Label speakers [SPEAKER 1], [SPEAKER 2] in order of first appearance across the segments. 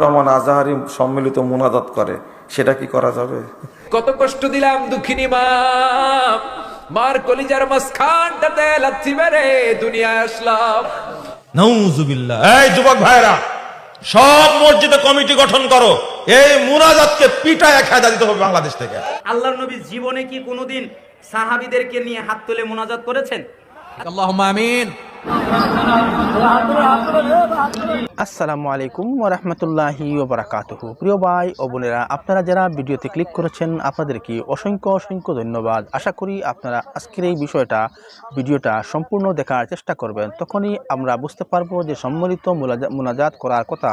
[SPEAKER 1] রহমান আজাহারি সম্মিলিত মোনাজাত করে। সেটা কি করা যাবে?
[SPEAKER 2] কত কষ্ট দিলাম দুঃখিনী মা। মার কলিজার মাঝখানটাতে লাচ্ছি মেরে দুনিয়ায় আসলাম।
[SPEAKER 3] নাউজুবিল্লাহ। এই যুবক ভাইরা সব মসজিদে কমিটি গঠন করো। এই মুনাজাতকে পিটায় খেদা দিতে হবে বাংলাদেশ থেকে।
[SPEAKER 4] আল্লাহ নবী জীবনে কি কোনোদিন সাহাবিদেরকে নিয়ে হাত তুলে মোনাজাত করেছেন?
[SPEAKER 2] আল্লাহুম্মা আমিন।
[SPEAKER 5] আসসালামু আলাইকুম ওরহমতুল্লাহি ওবরাকাতুহু প্রিয় ভাই ও বোনেরা, আপনারা যারা ভিডিওতে ক্লিক করেছেন, আপনাদেরকে অসংখ্য অসংখ্য ধন্যবাদ। আশা করি আপনারা আজকের এই বিষয়টা, ভিডিওটা সম্পূর্ণ দেখার চেষ্টা করবেন। তখনই আমরা বুঝতে পারব যে সম্মিলিত মুনাজাত করার কথা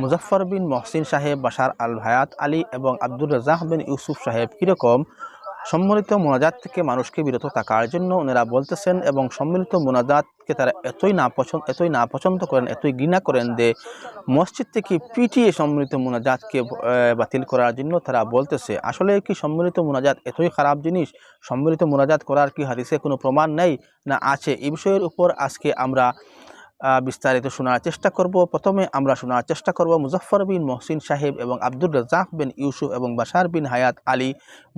[SPEAKER 5] মুজফর বিন মহসিন সাহেব, বাশার আল ভায়াত আলী এবং আব্দুর রাজাক বিন ইউসুফ সাহেব কীরকম সম্মিলিত মোনাজাত থেকে মানুষকে বিরত থাকার জন্য ওনারা বলতেছেন এবং সম্মিলিত মোনাজাতকে তারা এতই না পছন্দ এতই না পছন্দ করেন, এতই ঘৃণা করেন যে মসজিদ থেকে পিটিয়ে সম্মিলিত মোনাজাতকে বাতিল করার জন্য তারা বলতেছে। আসলে কি সম্মিলিত মোনাজাত এতই খারাপ জিনিস? সম্মিলিত মোনাজাত করার কি হাদিসে কোনো প্রমাণ নেই? না আছে। এই বিষয়ের উপর আজকে আমরা বিস্তারিত শোনার চেষ্টা করব। প্রথমে আমরা শোনার চেষ্টা করব মুজফর বিন মহসিন সাহেব এবং আব্দুর রাজাক বিন ইউসুফ এবং বাশার বিন হায়াত আলী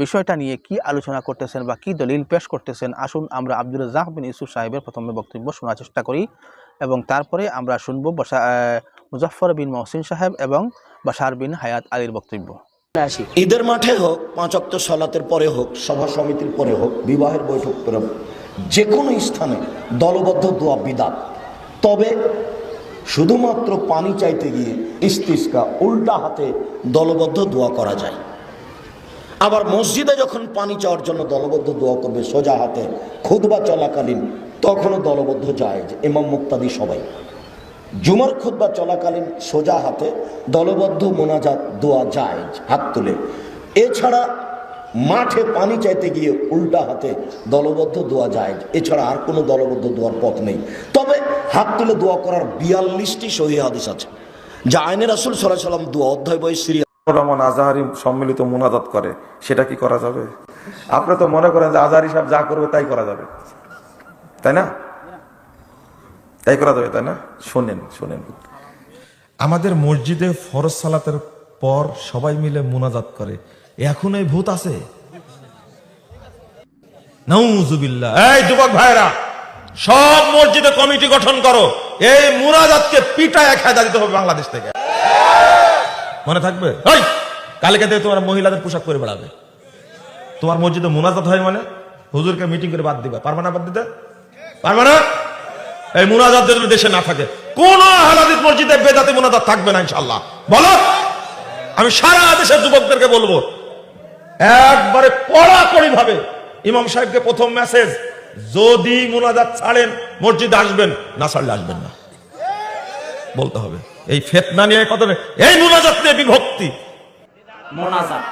[SPEAKER 5] বিষয়টা নিয়ে কি আলোচনা করতেছেন বা কি দলিল পেশ করতেছেন, আসুন আমরা আব্দুর রাজাক বিন ইউসুফ সাহেবের প্রথমে বক্তব্য শোনার চেষ্টা করি এবং তারপরে আমরা শুনব বাসা মুজফর বিন মহসিন সাহেব এবং বাশার বিন হায়াত আলীর বক্তব্য।
[SPEAKER 6] ঈদের মাঠে হোক, পাঁচ অক্ট সলাতের পরে হোক, সভা সমিতির পরে হোক, বিবাহের বৈঠক করে হোক, যে কোনো স্থানে দলবদ্ধ দোয়া বিদাত। তবে শুধুমাত্র পানি চাইতে গিয়ে ইস্তিস্কা উল্টা হাতে দলবদ্ধ দোয়া করা যায়। আবার মসজিদে যখন পানি চাওয়ার জন্য দলবদ্ধ দোয়া করবে সোজা হাতে খুদবা চলাকালীন, তখনও দলবদ্ধ যায় যে এমাম মুক্তাদি সবাই। জুমার খুদ্া চলাকালীন সোজা হাতে দলবদ্ধ মোনাজাত দোয়া যায় হাত তুলে। এছাড়া মাঠে পানি চাইতে গিয়ে উল্টা হাতে দলবদ্ধ দোয়া যায় এছাড়া আর কোনো দলবদ্ধ দোয়ার পথ নেই। হাত তুলে দোয়া করার বিয়াল্লিশটি সহি হাদিস আছে। যা আইনের সাল্লাহ সাল্লাম দোয়া অধ্যায় বই সিরিয়া
[SPEAKER 1] আজাহারি সম্মিলিত করে। সেটা কি করা যাবে? আপনি তো মনে করেন যে সাহেব যা করবে তাই করা যাবে। তাই না? তাই করা যাবে, তাই না? শোনেন শোনেন।
[SPEAKER 3] আমাদের মসজিদে ফরজ সালাতের পর সবাই মিলে মুনাজাত করে। এখন এই ভূত আছে? নাউজুবিল্লাহ। এই যুবক ভাইরা! সব মসজিদে কমিটি গঠন করো। এই মুনাজাতকে পিটায় খেদা দিতে হবে বাংলাদেশ থেকে। মনে থাকবে? কালকে থেকে তোমার মহিলাদের পোশাক করে বেড়াবে। তোমার মসজিদে মুনাজাত হয় মানে হুজুরকে মিটিং করে বাদ দিবা। পারবে না বাদ দিতে? পারবে না? এই মুনাজাত যদি দেশে না থাকে, কোন হালাদিস মসজিদে বেদাতি মুনাজাত থাকবে না ইনশাল্লাহ বলো? আমি সারা দেশের যুবকদেরকে বলব, একবারে কড়াকড়ি ভাবে ইমাম সাহেবকে প্রথম মেসেজ যদি মোনাজাত ছাড়েন, মসজিদে আসবেন, না ছাড়লে আসবেন না। বলতে হবে। এই ফেতনা নিয়ে কত এই মোনাজাত নিয়ে বিভক্তি
[SPEAKER 4] মোনাজাত।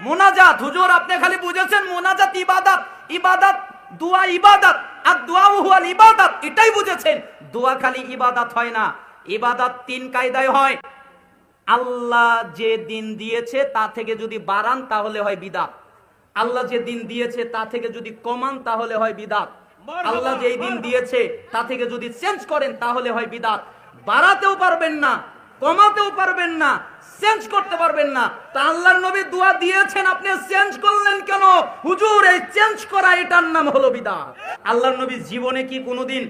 [SPEAKER 4] মোনাজাত, হুজুর, আপনি খালি বুঝেছেন মোনাজাত ইবাদত। ইবাদত, দোয়া ইবাদত, আর দোয়া হুয়াল ইবাদত, এটাই বুঝেছেন। দোয়া খালি ইবাদত হয় না। ইবাদত তিন কায়দায় হয়। আল্লাহ যে দিন দিয়েছে, তা থেকে যদি বাড়ান, তাহলে হয় বিদাত। আল্লাহ যে দিন দিয়েছে তা থেকে যদি কমান তাহলে হয় বিদাত। আল্লাহ যে দিন দিয়েছে তা থেকে যদি চেঞ্জ করেন তাহলে হয় বিদাত। বাড়াতেও পারবেন না কমাতেও পারবেন না চেঞ্জ করতে পারবেন না। তা আল্লাহর নবী দোয়া দিয়েছেন আপনি চেঞ্জ করলেন কেন? হুজুর এই চেঞ্জ করা এটার নাম হলো বিদাত। আল্লাহর নবী জীবনে কি কোনোদিন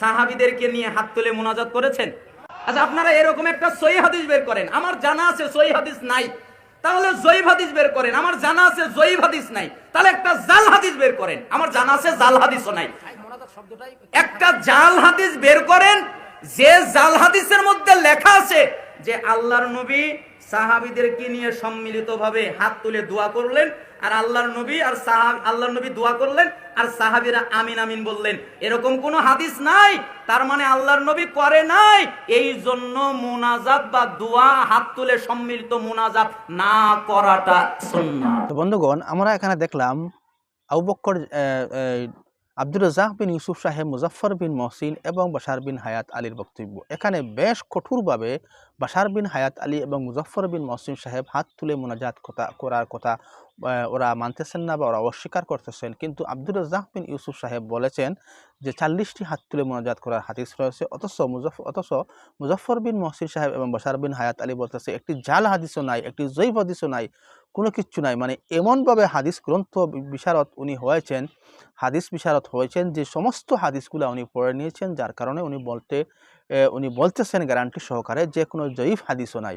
[SPEAKER 4] সাহাবিদেরকে নিয়ে হাত তুলে মোনাজাত করেছেন? আচ্ছা আপনারা এরকম একটা সহি হাদিস বের করেন। আমার জানা আছে সহি হাদিস নাই। তাহলে জয়ীব হাদিস বের করেন। আমার জানা আছে জয়ীব হাদিস নাই। তাহলে একটা জাল হাদিস বের করেন। আমার জানা আছে জাল হাদিসও নাই। একটা জাল হাদিস বের করেন, যে জাল হাদিসের মধ্যে লেখা আছে যে আল্লাহর নবী সাহাবিদেরকে নিয়ে সম্মিলিতভাবে হাত তুলে দোয়া করলেন, আর আল্লাহর নবী আর সাহাব আল্লাহর নবী দোয়া করলেন আর সাহাবিরা আমিন আমিন বললেন, এরকম কোনো হাদিস নাই, তার মানে আল্লাহর নবী করে নাই। এই জন্য মুনাজাত বা দোয়া, হাত তুলে সম্মিলিত মুনাজাত না করাটা
[SPEAKER 5] তো বন্ধুগণ, আমরা এখানে দেখলাম আবু বক্কর আব্দুর রাজাক বিন ইউসুফ সাহেব মুজফর বিন মহসিন এবং বাশার বিন হায়াত আলীর বক্তব্য। এখানে বেশ কঠোরভাবে বাশার বিন হায়াত আলী এবং মুজফর বিন মহসিন সাহেব হাত তুলে মোনাজাত কথা, করার কথা ওরা মানতেছেন না বা ওরা অস্বীকার করতেছেন। কিন্তু আব্দুর রাজ্জাক বিন ইউসুফ সাহেব বলেছেন যে, চাল্লিশটি হাত তুলে মোনাজাত করার হাদিস রয়েছে। অথচ মুজফ, অথচ মুজফর বিন মহসিন সাহেব এবং বাশার বিন হায়াত আলী বলতেছে, একটি জাল হাদিসও নাই, একটি জৈব হাদিসও নাই। কোনো কিচ্ছু নাই। মানে এমনভাবে হাদিস গ্রন্থ বিশারদ উনি হয়েছেন, হাদিস বিশারদ হয়েছেন যে সমস্ত হাদিসগুলো উনি পড়ে নিয়েছেন, যার কারণে উনি বলতে উনি বলতেছেন গ্যারান্টি সহকারে যে কোনো জয়ীফ হাদিসও নাই।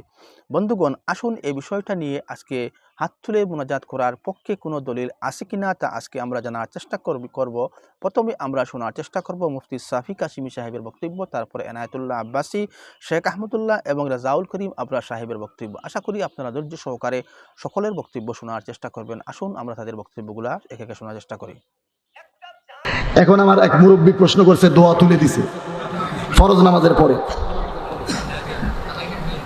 [SPEAKER 5] বন্ধুগণ, আসুন এই বিষয়টা নিয়ে আজকে হাত তুলে মোনাজাত করার পক্ষে কোনো দলিল আছে কি না তা আজকে আমরা জানার চেষ্টা করব প্রথমে আমরা শোনার চেষ্টা করব মুফতি সাফি কাশিমি সাহেবের বক্তব্য, তারপরে এনায়তুল্লাহ আব্বাসী, শেখ আহমদুল্লাহ এবং রাজাউল করিম আবরার সাহেবের বক্তব্য। আশা করি আপনারা ধৈর্য সহকারে সকলের বক্তব্য শোনার চেষ্টা করবেন। আসুন আমরা তাদের বক্তব্যগুলা একে একে শোনার চেষ্টা করি।
[SPEAKER 7] এখন আমার এক মুরব্বী প্রশ্ন করছে, দোয়া তুলে দিছে। ফরজ নামাজের পরে।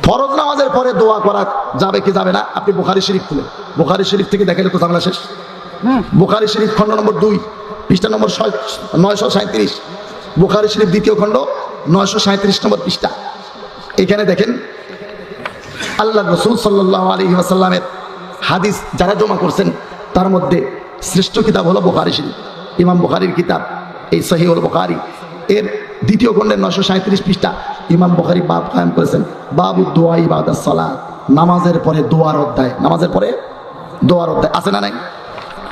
[SPEAKER 7] ফরজ নামাজের পরে দোয়া করা যাবে কি যাবে না আপনি বুখারি শরীফ খুলেন। বুখারি শরীফ থেকে দেখালে তো ঝামেলা শেষ। বুখারি শরীফ খণ্ড নম্বর দুই পৃষ্ঠা নম্বর নয়শো সাঁত্রিশ বুখারি শরীফ দ্বিতীয় খণ্ড নয়শো সাঁত্রিশ নম্বর পৃষ্ঠা। এখানে দেখেন আল্লাহ রসুল সাল্লাহ আলী আসাল্লামের হাদিস যারা জমা করছেন তার মধ্যে শ্রেষ্ঠ কিতাব হলো বোখারি শরীফ। ইমাম বুখারির কিতাব এই সহি হল বুখারি। এর দ্বিতীয় খণ্ডের নশো সাঁত্রিশ পৃষ্ঠা ইমাম বুখারি বাব কায়েম করেছেন। বাবু দোয়া ইবাদাত সালাত। নামাজের পরে দোয়ার অধ্যায়। নামাজের পরে দোয়ার অধ্যায়। আছে না নাই?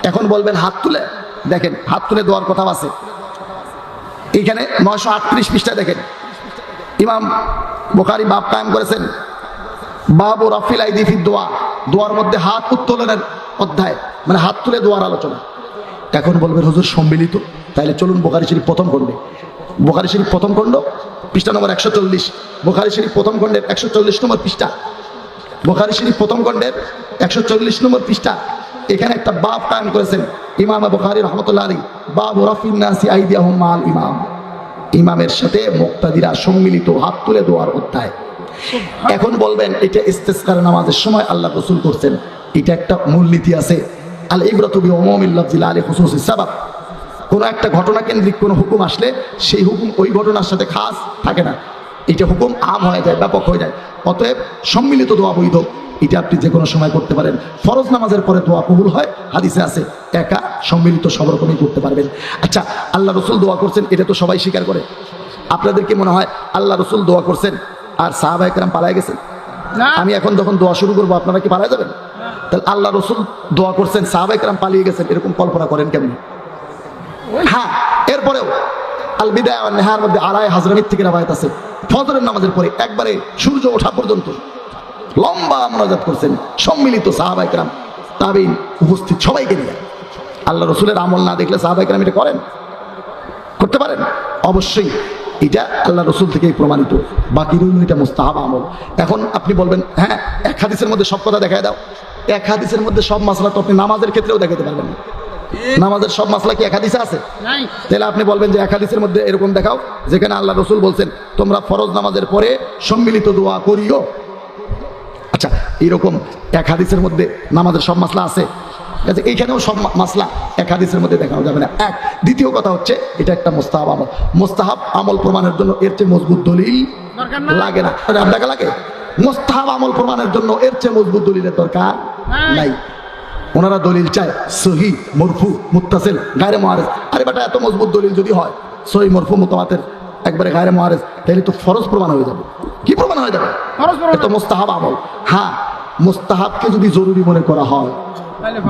[SPEAKER 7] এখন বলবেন হাত তুলে। দেখেন, হাত তুলে দোয়ার কথাও আছে। এইখানে নয়শো আটত্রিশ পৃষ্ঠা দেখেন। ইমাম বুখারি বাপ কায়েম করেছেন, বাবু রাফিল আইদিফি দোয়া। দোয়ার মধ্যে হাত উত্তোলনের অধ্যায় মানে হাত তুলে দোয়ার আলোচনা। এখন বলবেন, হুজুর সম্মিলিত। তাইলে চলুন বোখারি শরীফ প্রথম খণ্ডে। বোখারি শরীফ প্রথম খণ্ড পৃষ্ঠা নম্বর একশো চল্লিশ। বোখারি শরীফ প্রথম খণ্ডের একশো চল্লিশ নম্বর পৃষ্ঠা। বোখারি শরীফ প্রথম খণ্ডের একশো চল্লিশ নম্বর পৃষ্ঠা। এখানে একটা বাপ কায়েম করেছেন ইমাম বুখারী রহমতুল্লাহ আলী বাবু রাফিন নাসি আইদিয়াহুম মাল ইমাম। ইমামের সাথে মুক্তাদিরা সম্মিলিত হাত তুলে দোয়ার অধ্যায়। এখন বলবেন এটা ইস্তেস্কার নামাজের সময় আল্লাহ রসুল করছেন। এটা একটা মূলনীতি আছে। আল ইবরাতবি ওমিল্লাজিল আলী হুসুস সাবাব কোনো একটা ঘটনা কেন্দ্রিক কোনো হুকুম আসলে সেই হুকুম ওই ঘটনার সাথে খাস থাকে না। এটা হুকুম আম হয়ে যায় ব্যাপক হয়ে যায়। অতএব সম্মিলিত দোয়া বৈধ। এটা আপনি যে কোনো সময় করতে পারেন। ফরজ নামাজের পরে দোয়া কবুল হয় হাদিসে আছে একা সম্মিলিত সব রকমই করতে পারবেন। আচ্ছা আল্লাহ রসুল দোয়া করছেন এটা তো সবাই স্বীকার করে। আপনাদের কি মনে হয় আল্লাহ রসুল দোয়া করছেন আর সাহাবা একরাম পালায় গেছেন? আমি এখন যখন দোয়া শুরু করব আপনারা কি পালায় যাবেন? তাহলে আল্লাহ রসুল দোয়া করছেন সাহাবা একরাম পালিয়ে গেছেন এরকম কল্পনা করেন কেমনি? হ্যাঁ এরপরেও আল বিদায় নেহার মধ্যে আড়াই হাজরামির থেকে রাবায়ত আছে। ফজরের নামাজের পরে একবারে সূর্য ওঠা পর্যন্ত লম্বা মোনাজাত করছেন সম্মিলিত সাহাবাইকরাম তাবিন উপস্থিত সবাইকে নিয়ে। আল্লাহ রসুলের আমল না দেখলে সাহাবাইকরাম এটা করেন? করতে পারেন? অবশ্যই। এটা আল্লাহ রসুল থেকেই প্রমাণিত। বাকি রইল এটা মুস্তাহাব আমল। এখন আপনি বলবেন হ্যাঁ এক হাদিসের মধ্যে সব কথা দেখায় দাও। এক হাদিসের মধ্যে সব মাসলা তো আপনি নামাজের ক্ষেত্রেও দেখাতে পারবেন না। নামাজের সব মাসলা কি এক হাদিসে আছে তাহলে আপনি বলবেন যে এক হাদিসের মধ্যে এরকম দেখাও যেখানে আল্লাহ রসুল বলছেন তোমরা ফরজ নামাজের পরে সম্মিলিত দোয়া করিও। আচ্ছা এইরকম এক হাদিসের মধ্যে নামাজের সব মাসলা আছে? আছে এইখানেও সব মাসলা এক হাদিসের মধ্যে দেখানো যাবে না। এক দ্বিতীয় কথা হচ্ছে এটা একটা মোস্তাহাব আমল। মোস্তাহাব আমল প্রমাণের জন্য এর চেয়ে মজবুত দলিল লাগে না। টাকা লাগে? মোস্তাহাব আমল প্রমাণের জন্য এর চেয়ে মজবুত দলিলের দরকার নাই। ওনারা দলিল চায় সহি মরফু মুতাসেল গায়ে মহারেজ আরে বেটা এত মজবুত দলিল যদি হয় সহি মরফু মোতামাতের একবারে গায়ে মহারেজ তাহলে তো ফরজ প্রমাণ হয়ে যাবে। কি প্রমাণ হয়ে যাবে? এত মোস্তাহাব আমল। হ্যাঁ মোস্তাহাবকে যদি জরুরি মনে করা হয়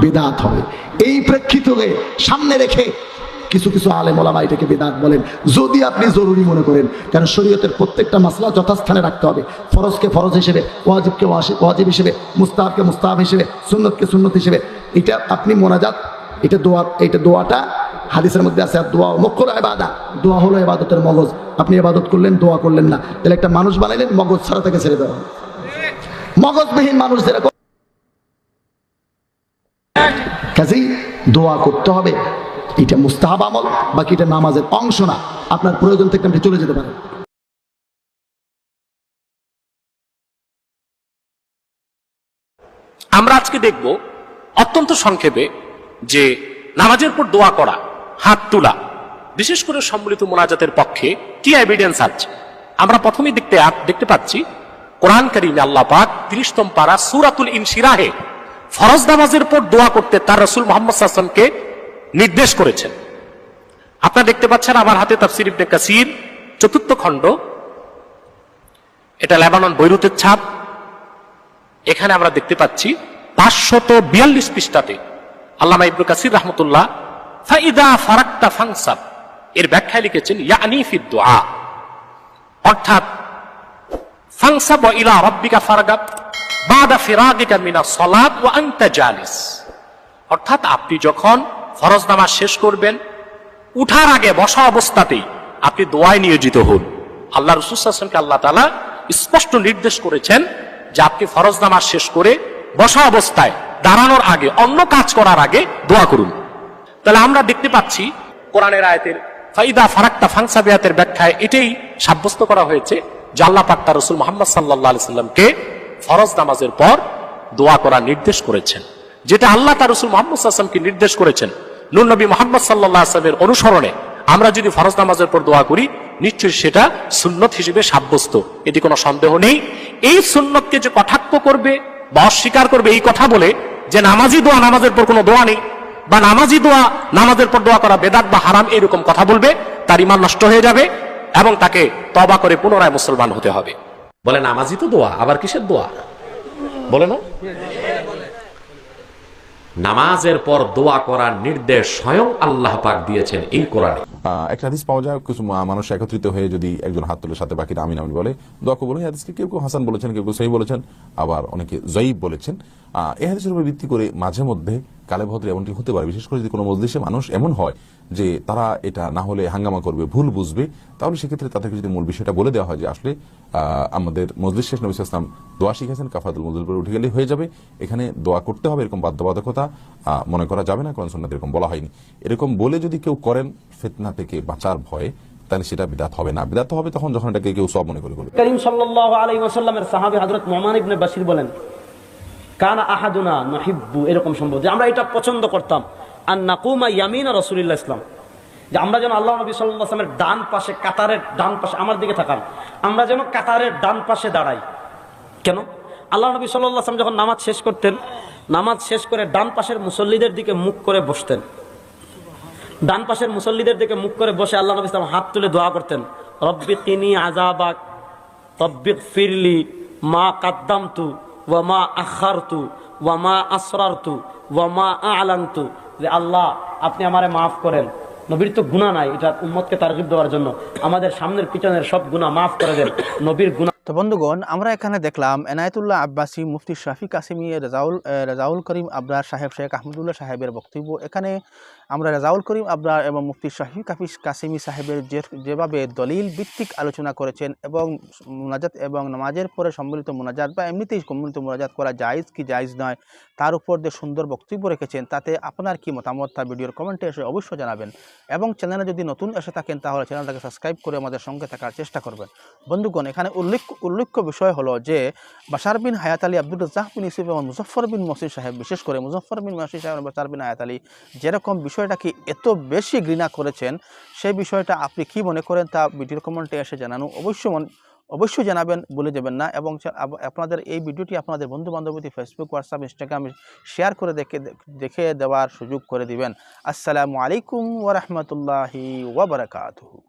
[SPEAKER 7] বেদাত হবে। এই প্রেক্ষিতকে সামনে রেখে কিছু কিছু আলেম ওলামা এটাকে বেদাত বলেন। যদি আপনি জরুরি মনে করেন কারণ শরীয়তের প্রত্যেকটা মাসলা যথাস্থানে রাখতে হবে। ফরজকে ফরজ হিসেবে, ওয়াজিবকে ওয়াজিব হিসেবে, মুস্তাহাবকে মুস্তাহাব হিসেবে, সুন্নতকে সুন্নত হিসেবে, এটা আপনি মোনাজাত, এটা দোয়া এটা দোয়াটা হাদিসের মধ্যে আছে আর দোয়া মক্কর এবাদা দোয়া হলো এবাদতের মগজ। আপনি এবাদত করলেন, দোয়া করলেন না। তাহলে একটা মানুষ বানাইলেন, মগজ ছাড়া তাকে ছেড়ে দেওয়া। মগজবিহীন মানুষ যেরকম কাজেই দোয়া করতে হবে। এটা মুস্তাহাব আমল বাকি এটা নামাজের অংশ না। আপনার প্রয়োজন থেকে আপনি চলে যেতে পারেন।
[SPEAKER 8] আমরা আজকে দেখব অত্যন্ত সংক্ষেপে যে নামাজের পর দোয়া করা, হাত তোলা, বিশেষ করে সম্মিলিত মোনাজাতের পক্ষে কি এভিডেন্স আছে? আমরা প্রথমেই দেখতে দেখতে পাচ্ছি, কোরআন কারিমে আল্লাহ পাক তিরিশতম পারা সুরাতুল ইনশিরাহে ফরজ নামাজের পর দোয়া করতে তার রসুল মোহাম্মদ সাল্লামকে নির্দেশ করেছেন। আপনারা দেখতে পাচ্ছেন আমার হাতে তাফসির ইবনে কাসির, চতুর্থ খণ্ড। এটা লেবানন বৈরুতের ছাপ। এখানে আমরা দেখতে পাচ্ছি পাঁচশত বিয়াল্লিশ পৃষ্ঠাতে আল্লামা ইবনু কাসির রহমতুল্লাহ, ফাইদা ফারাক্তা ফাংসাব এর ব্যাখ্যায় লিখেছেন, ইয়ানি ফিদ দোয়া অর্থাৎ ফাংসাব ইলা রাব্বিকা ফারগাব বাদা ফিরাগিকা মিনা সলাত ওয়া আনতা জালিস। অর্থাৎ আপনি যখন ফরজ নামাজ শেষ করবেন। উঠার আগে বসা অবস্থাতেই আপনি দোয়ায় নিয়োজিত হন। আল্লাহ রসুলকে আল্লাহ তালা স্পষ্ট নির্দেশ করেছেন যে আপনি ফরজ নামাজ শেষ করে বসা অবস্থায় দাঁড়ানোর আগে, অন্য কাজ করার আগে দোয়া করুন। তাহলে আমরা দেখতে পাচ্ছি কোরআনের আয়াতের ফাইদা ফারাক্তা ফাংসাবিয়াতের ব্যাখ্যায় এটাই সাব্যস্ত করা হয়েছে যে আল্লাহ পাক তার রসুল মোহাম্মদ সাল্লাহ সাল্লামকে ফরজ নামাজের পর দোয়া করার নির্দেশ করেছেন। যেটা আল্লাহ তার রসুল মোহাম্মদ আসলামকে নির্দেশ করেছেন। নুন নবী মোহাম্মদ সাল্লাহ আসলামের অনুসরণে আমরা যদি ফরজ নামাজের পর দোয়া করি, নিশ্চয়ই সেটা সুন্নত হিসেবে সাব্যস্ত। এটি কোনো সন্দেহ নেই। এই সুন্নতকে যে কটাক্ষ করবে বা অস্বীকার করবে এই কথা বলে যে নামাজি দোয়া নামাজের পর কোনো দোয়া নেই বা নামাজি দোয়া নামাজের পর দোয়া করা বেদাত বা হারাম এরকম কথা বলবে, তার ইমান নষ্ট হয়ে যাবে এবং তাকে তবা করে পুনরায় মুসলমান হতে হবে।
[SPEAKER 2] বলে নামাজি তো দোয়া, আবার কিসের দোয়া? বলে না? নামাজের পর দোয়া করার নির্দেশ স্বয়ং আল্লাহ পাক দিয়েছেন এই কোরআনে।
[SPEAKER 9] একটা হাদিস পাওয়া যায়, কিছু মানুষ একত্রিত হয়ে যদি একজন হাত তুলে সাথে বাকিরা আমিন আমিন বলে, দোয়া কবুল হয়। হাদিসকে কেউ কেউ হাসান বলেছেন, কেউ কেউ সহি বলেছেন, আবার অনেকে জয়ীব বলেছেন। এই হাদিসের উপর ভিত্তি করে মাঝে মধ্যে কালে ভদ্র এমনটি হতে পারে, বিশেষ করে যদি কোনো মজলিসে মানুষ এমন হয় যে তারা এটা না হলে হাঙ্গামা করবে, ভুল বুঝবে, তাহলে সেক্ষেত্রে তাদেরকে যদি মূল বিষয়টা বলে দেওয়া হয় যে আসলে আমাদের মজলিস শেষ নবী ইসলাম দোয়া শিখেছেন কাফাতুল মজলিস পরে উঠে গেলে হয়ে যাবে, এখানে দোয়া করতে হবে এরকম বাধ্যবাধকতা মনে করা যাবে না, কোরআন সুন্নাতে এরকম বলা হয়নি। এরকম বলে যদি কেউ করেন ফেতনা থেকে বাঁচার ভয়ে, তাহলে সেটা বিদাত হবে না। বিদাত হবে তখন যখন এটাকে কেউ সব মনে করে
[SPEAKER 10] করিম সাল্লাল্লাহু আলাইহি ওয়াসাল্লামের সাহাবী হযরত নোমান ইবনে বাশির বলেন কানা আহাদুনা নহিব্বু, এরকম সম্ভব যে আমরা এটা পছন্দ করতাম। আর নাকুমা ইয়ামিনা রাসূলুল্লাহ ইসলাম। যে আমরা যেন আল্লাহ নবী আলাইহি ডান পাশে, কাতারের ডান পাশে, আমার দিকে থাকান আমরা যেন কাতারের ডান পাশে দাঁড়াই। কেন? আল্লাহ নবী আলাইহি যখন নামাজ শেষ করতেন, নামাজ শেষ করে ডান পাশের মুসল্লিদের দিকে মুখ করে বসতেন। ডান পাশের মুসল্লিদের দিকে মুখ করে বসে আল্লাহ নবী ইসলাম হাত তুলে দোয়া করতেন। রব্বি তিনি আজাবাক তব্বিক ফিরলি মা কাদ্দামতু। ওয়া মা আখারতু, ওয়ামা আসরারতু, ওয়ামা আলান্তু যে আল্লাহ, আপনি আমারে মাফ করেন। নবীর তো গুণা নাই, এটা উম্মতকে তারগিব দেওয়ার জন্য। আমাদের সামনের পিছনের সব গুণা মাফ করে দেন। নবীর গুণা
[SPEAKER 5] তো বন্ধুগণ, আমরা এখানে দেখলাম এনায়েতুল্লাহ আব্বাসী মুফতি শাফি কাসিমি, রেজাউল রেজাউল করিম আবরার সাহেব, শেখ আহমদুল্লাহ সাহেবের বক্তব্য। এখানে আমরা রেজাউল করিম আবরার এবং মুফতি শাফি কাফিস কাসিমি সাহেবের যে, যেভাবে দলিল ভিত্তিক আলোচনা করেছেন এবং মোনাজাত এবং নামাজের পরে সম্মিলিত মোনাজাত বা এমনিতেই সম্মিলিত মোনাজাত করা জায়েজ কি জায়জ নয়, তার উপর যে সুন্দর বক্তব্য রেখেছেন, তাতে আপনার কি মতামত তা ভিডিওর কমেন্টে এসে অবশ্যই জানাবেন। এবং চ্যানেলে যদি নতুন এসে থাকেন, তাহলে চ্যানেলটাকে সাবস্ক্রাইব করে আমাদের সঙ্গে থাকার চেষ্টা করবেন। বন্ধুগণ, এখানে উল্লেখ উল্লেখ্য বিষয় হলো যে বাশার বিন হায়াত আলী আব্দুল রাজাক বিন ইসুফ এবং মুজফর বিন মসির সাহেব, বিশেষ করে মুজফর বিন মসির সাহেব বাশার বিন হায়াত আলী, যেরকম বিষয়টাকে এত বেশি ঘৃণা করেছেন, সেই বিষয়টা আপনি কি মনে করেন তা ভিডিও কমেন্টে এসে জানানো অবশ্যই অবশ্যই জানাবেন বলে যাবেন না এবং আপনাদের এই ভিডিওটি আপনাদের বন্ধু বান্ধবী ফেসবুক হোয়াটসঅ্যাপ ইনস্টাগ্রামে শেয়ার করে দেখে দেখে দেওয়ার সুযোগ করে দিবেন। আসসালামু আলাইকুম ওরহমতুল্লাহি ওবরাকাতুহু